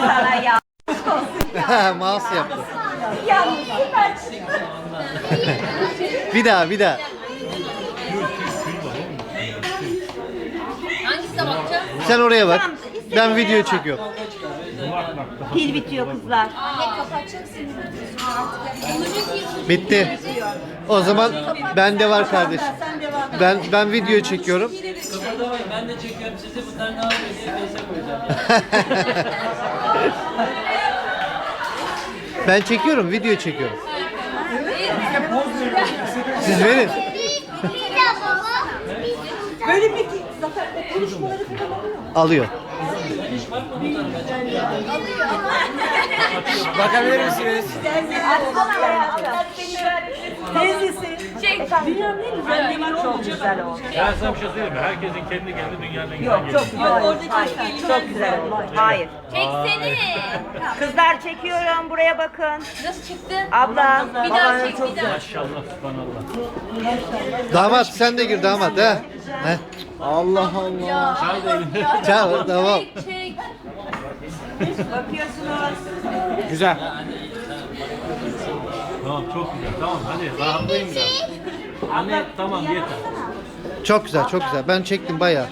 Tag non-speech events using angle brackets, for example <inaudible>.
Sana ya. Mouse yaptı. Yalnız süper çıktı. Bir daha bir daha. Hangisine? Sen oraya bak. Ben video çekiyorum. Pil bitiyor kızlar. Ne. Bitti. O zaman bende var kardeşim. Ben ben video çekiyorum. Kıpırdamayın ben de çekiyorum sizi bunlar ne yapıyor diye neyse koyacağım. <laughs> Ben çekiyorum, video çekiyorum. Siz verin. Böyle peki Zafer o konuşmaları falan alıyor mu? Alıyor. Bakabilir misiniz? Ya. Teyzesi. Çek. Dünyanın en güzel yemeği çok güzel oldu. Ben sana bir şey söyleyeyim mi? Herkesin kendi kendi dünyanın en güzel Yok çok güzel oldu. Hayır, çok güzel oldu. Hayır. Çeksene. Kızlar çekiyorum buraya bakın. Nasıl çıktı? Abla. Bir daha çek bir daha. Maşallah subhanallah. Damat sen de gir damat ha. He? Allah Allah. Çay da. <laughs> Çal tamam. Çek çek. Bakıyorsunuz. Güzel. Tamam çok güzel. Tamam hadi rahatlayın biraz. Anne tamam yeter. Çok güzel, çok güzel. Ben çektim bayağı.